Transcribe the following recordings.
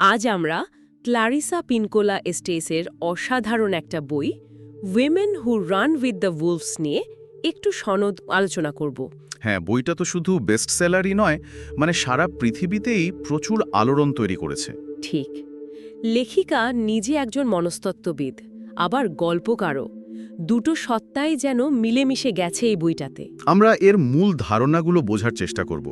আজ আমরা ক্লারিসা পিনকোলা এস্টেসের অসাধারণ একটা বই women who run with the wolves নিয়ে একটু সনদ আলোচনা করব। হ্যাঁ বইটা তো শুধু বেস্ট সেলারই নয় মানে সারা পৃথিবীতেই প্রচুর আলোড়ন তৈরি করেছে। ঠিক। লেখিকা নিজে একজন মনস্তত্ত্ববিদ আবার গল্পকারও। দুটো সত্তাই যেন মিলেমিশে গেছে এই বইটাতে। আমরা এর মূল ধারণাগুলো বোঝার চেষ্টা করব।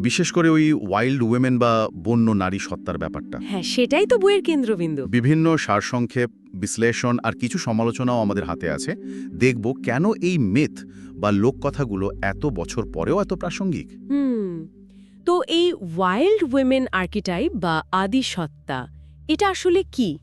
বিশেষ করে ওই ওয়াইল্ড উইমেন বা বন্য নারী সত্তার ব্যাপারটা। হ্যাঁ সেটাই তো বইয়ের কেন্দ্রবিন্দু। বিভিন্ন সারসংক্ষেপ বিশ্লেষণ আর কিছু সমালোচনাও আমাদের হাতে আছে। দেখব কেন এই মিথ বা লোককথাগুলো এত বছর পরেও এত প্রাসঙ্গিক। হুম তো এই ওয়াইল্ড উইমেন আর্কিটাইপ বা আদি সত্তা এটা আসলে কি?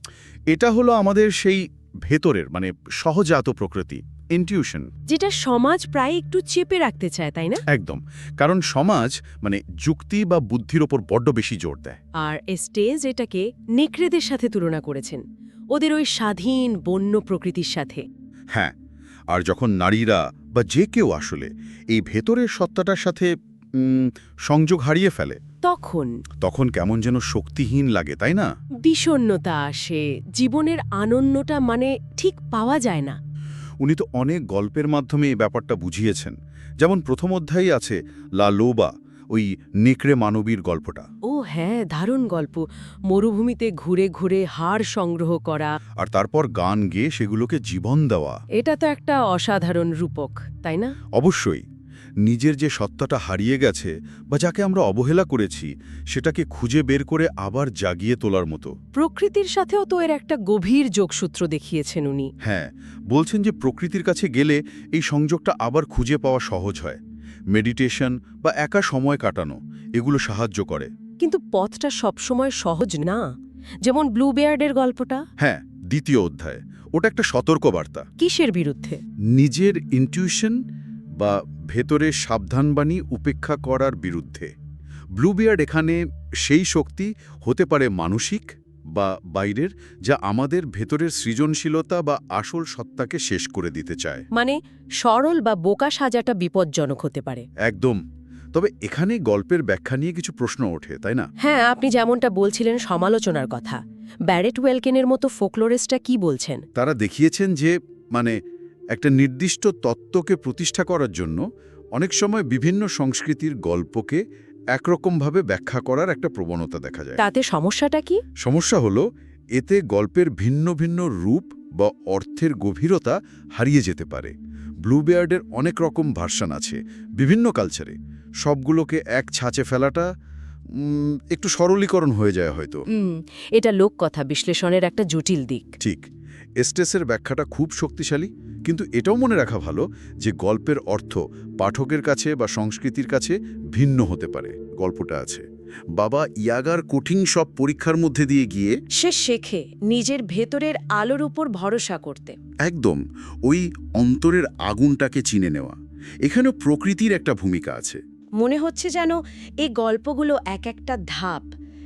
এটা হলো আমাদের সেই ভেতরের মানে সহজাত প্রকৃতি ইনটিউশন যেটা সমাজ প্রায় একটু চেপে রাখতে চায় তাই না? একদম। কারণ সমাজ মানে যুক্তি বা বুদ্ধির ওপর বড্ড বেশি জোর দেয়। আর স্টেজ এটাকে নেকড়েদের সাথে তুলনা করেছেন। ওদের ওই স্বাধীন বন্য প্রকৃতির সাথে। হ্যাঁ আর যখন নারীরা বা যে কেউ আসলে এই ভেতরের সত্তাটার সাথে সংযোগ হারিয়ে ফেলে। তখন? তখন কেমন যেন শক্তিহীন লাগে তাই না? বিষণ্ণতা আসে জীবনের আনন্দটা মানে ঠিক পাওয়া যায় না। উনি তো অনেক গল্পের মাধ্যমে এই ব্যাপারটা বুঝিয়েছেন। যেমন প্রথম অধ্যায়ই আছে লা লোবা ওই নেকড়ে মানবীর গল্পটা। ও হ্যাঁ দারুণ গল্প। মরুভূমিতে ঘুরে ঘুরে হাড় সংগ্রহ করা। আর তারপর গান গেয়ে সেগুলোকে জীবন দেওয়া। এটা তো একটা অসাধারণ রূপক তাই না? অবশ্যই। নিজের যে সত্তাটা হারিয়ে গেছে বা যাকে আমরা অবহেলা করেছি সেটাকে খুঁজে বের করে আবার জাগিয়ে তোলার মতো। প্রকৃতির সাথেও তো এর একটা গভীর যোগসূত্র দেখিয়েছেন উনি। হ্যাঁ বলছেন যে প্রকৃতির কাছে গেলে এই সংযোগটা আবার খুঁজে পাওয়া সহজ হয়। মেডিটেশন বা একা সময় কাটানো এগুলো সাহায্য করে। কিন্তু পথটা সবসময় সহজ না? যেমন ব্লুবেয়ার্ডের গল্পটা? হ্যাঁ দ্বিতীয় অধ্যায়। ওটা একটা সতর্কবার্তা। কিসের বিরুদ্ধে? নিজের ইনটিউশন বা ভেতরে সাবধানবাণী উপেক্ষা করার বিরুদ্ধে। ব্লুবিয়ার্ড এখানে সেই শক্তি হতে পারে মানসিক বা বাইরের যা আমাদের ভেতরের সৃজনশীলতা বা আসল সত্তাকে শেষ করে দিতে চায়। মানে সরল বা বোকা সাজাটা বিপজ্জনক হতে পারে। একদম। তবে এখানে গল্পের ব্যাখ্যা নিয়ে কিছু প্রশ্ন ওঠে তাই না? হ্যাঁ আপনি যেমনটা বলছিলেন সমালোচনার কথা। ব্যারেট ওয়েলকেনের মতো ফোকলোরিস্টরা কি বলছেন? তারা দেখিয়েছেন যে মানে একটা নির্দিষ্ট তত্ত্বকে প্রতিষ্ঠা করার জন্য অনেক সময় বিভিন্ন সংস্কৃতির গল্পকে একরকমভাবে ব্যাখ্যা করার একটা প্রবণতা দেখা যায়। তাতে সমস্যাটা কি? সমস্যা হলো এতে গল্পের ভিন্ন ভিন্ন রূপ বা অর্থের গভীরতা হারিয়ে যেতে পারে। ব্লুবেয়ার্ডের অনেক রকম ভার্সান আছে বিভিন্ন কালচারে। সবগুলোকে এক ছাঁচে ফেলাটা একটু সরলীকরণ হয়ে যায় হয়তো। এটা লোক কথা বিশ্লেষণের একটা জটিল দিক। ঠিক। এস্টেসের ব্যাখ্যাটা খুব শক্তিশালী কিন্তু এটাও মনে রাখা ভালো যে গল্পের অর্থ পাঠকের কাছে বা সংস্কৃতির কাছে ভিন্ন হতে পারে গল্পটা আছে। বাবা ইয়াগার কঠিন সব পরীক্ষার মধ্যে দিয়ে গিয়ে সে শেখে নিজের ভেতরের আলোর উপর ভরসা করতে। একদম ওই অন্তরের আগুনটাকে চিনে নেওয়া। এখানেও প্রকৃতির একটা ভূমিকা আছে। মনে হচ্ছে যেন এই গল্পগুলো এক একটা ধাপ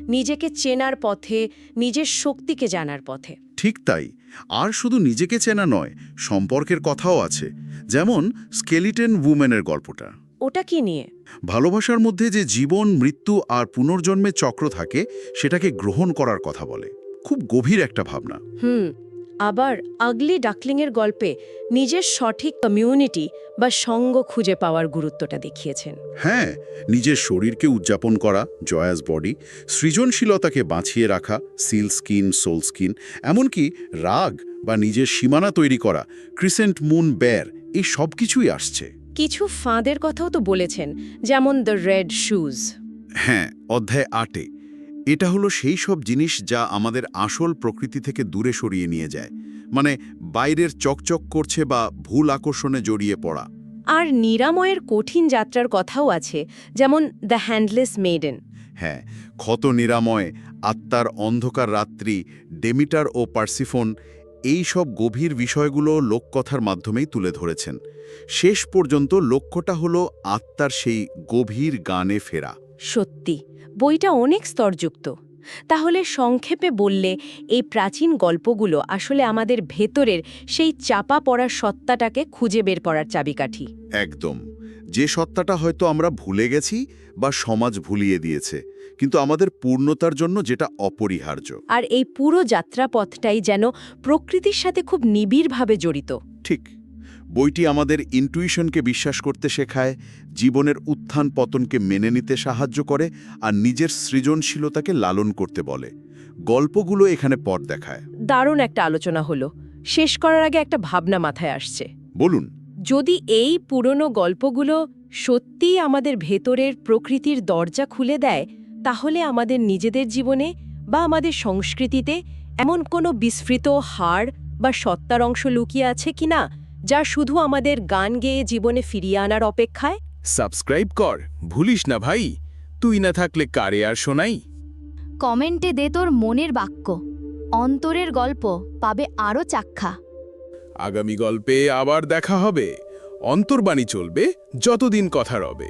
নিজেকে চেনার পথে নিজের শক্তিকে জানার পথে। ঠিক তাই। আর শুধু নিজেকে চেনা নয় সম্পর্কের কথাও আছে। যেমন স্কেলিটেন উমেনের গল্পটা। ওটা কি নিয়ে? ভালোবাসার মধ্যে যে জীবন মৃত্যু আর পুনর্জন্মের চক্র থাকে সেটাকে গ্রহণ করার কথা বলে। খুব গভীর একটা ভাবনা। হুম। আবার আগলি ডাকলিংয়ের গল্পে নিজের সঠিক কমিউনিটি বা সঙ্গ খুঁজে পাওয়ার গুরুত্বটা দেখিয়েছেন। হ্যাঁ নিজের শরীরকে উদযাপন করা জয়াস বডি সৃজনশীলতাকে বাঁচিয়ে রাখা সিল স্কিন সোল স্কিন এমনকি রাগ বা নিজের সীমানা তৈরি করা ক্রিসেন্ট মুন বের এই সব কিছুই আসছে। কিছু ফাঁদের কথাও তো বলেছেন যেমন দ্য রেড শুজ হ্যাঁ অধ্যায় আটে। এটা হলো সেই সব জিনিস যা আমাদের আসল প্রকৃতি থেকে দূরে সরিয়ে নিয়ে যায়। মানে বাইরের চকচক করছে বা ভুল আকর্ষণে জড়িয়ে পড়া। আর নিরাময়ের কঠিন যাত্রার কথাও আছে যেমন দ্য হ্যান্ডলেস মেডেন হ্যাঁ ক্ষত নিরাময় আত্মার অন্ধকার রাত্রি ডেমিটার ও পার্সিফোন এই সব গভীর বিষয়গুলো লোককথার মাধ্যমেই তুলে ধরেছেন। শেষ পর্যন্ত লক্ষ্যটা হলো আত্মার সেই গভীর গানে ফেরা। সত্যি। বইটা অনেক স্তরযুক্ত। তাহলে সংক্ষেপে বললে এই প্রাচীন গল্পগুলো আসলে আমাদের ভেতরের সেই চাপা পড়া সত্তাটাকে খুঁজে বের করার চাবিকাঠি। একদম। যে সত্তাটা হয়তো আমরা ভুলে গেছি বা সমাজ ভুলিয়ে দিয়েছে কিন্তু আমাদের পূর্ণতার জন্য যেটা অপরিহার্য। আর এই পুরো যাত্রাপথটাই যেন প্রকৃতির সাথে খুব নিবিড়ভাবে জড়িত। ঠিক। বইটি আমাদের ইন্টুইশনকে বিশ্বাস করতে শেখায় জীবনের উত্থান পতনকে মেনে নিতে সাহায্য করে আর নিজের সৃজনশীলতাকে লালন করতে বলে। গল্পগুলো এখানে পথ দেখায়। দারুণ একটা আলোচনা হলো। শেষ করার আগে একটা ভাবনা মাথায় আসছে। বলুন। যদি এই পুরনো গল্পগুলো সত্যিই আমাদের ভেতরের প্রকৃতির দরজা খুলে দেয় তাহলে আমাদের নিজেদের জীবনে বা আমাদের সংস্কৃতিতে এমন কোনো বিস্মৃত হাড় বা সত্তার অংশ লুকিয়ে আছে কিনা? যা শুধু আমাদের গান গেয়ে জীবনে ফিরিয়ে আনার অপেক্ষায়। সাবস্ক্রাইব কর ভুলিস না ভাই তুই না থাকলে কারে আর শোনাই? কমেন্টে দে তোর মনের বাক্য অন্তরের গল্প পাবে আরও চাক্ষা আগামী গল্পে আবার দেখা হবে অন্তর্বাণী চলবে যতদিন কথা রবে।